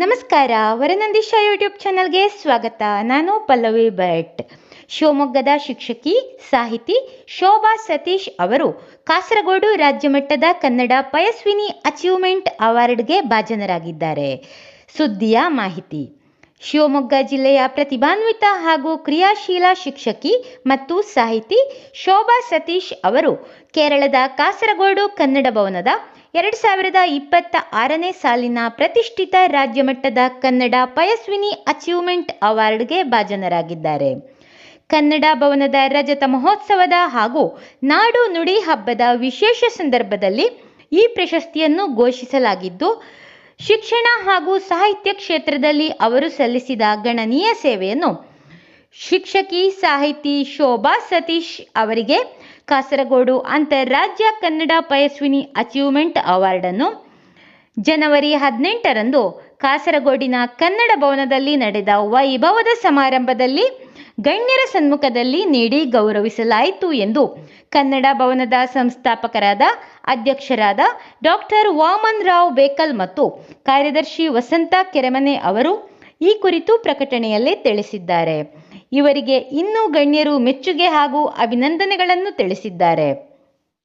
ನಮಸ್ಕಾರ. ವರನಂದೀಶ ಯೂಟ್ಯೂಬ್ ಚಾನಲ್ಗೆ ಸ್ವಾಗತ. ನಾನು ಪಲ್ಲವಿ ಭಟ್. ಶಿವಮೊಗ್ಗದ ಶಿಕ್ಷಕಿ, ಸಾಹಿತಿ ಶೋಭಾ ಸತೀಶ್ ಅವರು ಕಾಸರಗೋಡು ರಾಜ್ಯ ಮಟ್ಟದ ಕನ್ನಡ ಪಯಸ್ವಿನಿ ಅಚೀವ್ಮೆಂಟ್ ಅವಾರ್ಡ್ಗೆ ಭಾಜನರಾಗಿದ್ದಾರೆ. ಸುದ್ದಿಯ ಮಾಹಿತಿ. ಶಿವಮೊಗ್ಗ ಜಿಲ್ಲೆಯ ಪ್ರತಿಭಾನ್ವಿತ ಹಾಗೂ ಕ್ರಿಯಾಶೀಲ ಶಿಕ್ಷಕಿ ಮತ್ತು ಸಾಹಿತಿ ಶೋಭಾ ಸತೀಶ್ ಅವರು ಕೇರಳದ ಕಾಸರಗೋಡು ಕನ್ನಡ ಭವನದ ಎರಡು ಸಾವಿರದ ಇಪ್ಪತ್ತ ಆರನೇ ಸಾಲಿನ ಪ್ರತಿಷ್ಠಿತ ರಾಜ್ಯಮಟ್ಟದ ಕನ್ನಡ ಪಯಸ್ವಿನಿ ಅಚೀವ್ಮೆಂಟ್ ಅವಾರ್ಡ್ಗೆ ಭಾಜನರಾಗಿದ್ದಾರೆ. ಕನ್ನಡ ಭವನದ ರಜತ ಮಹೋತ್ಸವದ ಹಾಗೂ ನಾಡು ನುಡಿ ಹಬ್ಬದ ವಿಶೇಷ ಸಂದರ್ಭದಲ್ಲಿ ಈ ಪ್ರಶಸ್ತಿಯನ್ನು ಘೋಷಿಸಲಾಗಿದ್ದು ಶಿಕ್ಷಣ ಹಾಗೂ ಸಾಹಿತ್ಯ ಕ್ಷೇತ್ರದಲ್ಲಿ ಅವರು ಸಲ್ಲಿಸಿದ ಗಣನೀಯ ಸೇವೆಯನ್ನು ಶಿಕ್ಷಕಿ ಸಾಹಿತಿ ಶೋಭಾ ಸತೀಶ್ ಅವರಿಗೆ ಕಾಸರಗೋಡು ಅಂತಾರಾಜ್ಯ ಕನ್ನಡ ಪಯಸ್ವಿನಿ ಅಚೀವ್ಮೆಂಟ್ ಅವಾರ್ಡನ್ನು ಜನವರಿ ಹದಿನೆಂಟರಂದು ಕಾಸರಗೋಡಿನ ಕನ್ನಡ ಭವನದಲ್ಲಿ ನಡೆದ ವೈಭವದ ಸಮಾರಂಭದಲ್ಲಿ ಗಣ್ಯರ ಸನ್ಮುಖದಲ್ಲಿ ನೀಡಿ ಗೌರವಿಸಲಾಯಿತು ಎಂದು ಕನ್ನಡ ಭವನದ ಸಂಸ್ಥಾಪಕರಾದ ಅಧ್ಯಕ್ಷರಾದ ಡಾಕ್ಟರ್ ವಾಮನ್ ರಾವ್ ಬೇಕಲ್ ಮತ್ತು ಕಾರ್ಯದರ್ಶಿ ವಸಂತ ಕೆರೆಮನೆ ಅವರು ಈ ಕುರಿತು ಪ್ರಕಟಣೆಯಲ್ಲಿ ತಿಳಿಸಿದ್ದಾರೆ. ಇವರಿಗೆ ಇನ್ನೂ ಗಣ್ಯರು ಮೆಚ್ಚುಗೆ ಹಾಗೂ ಅಭಿನಂದನೆಗಳನ್ನು ತಿಳಿಸಿದ್ದಾರೆ.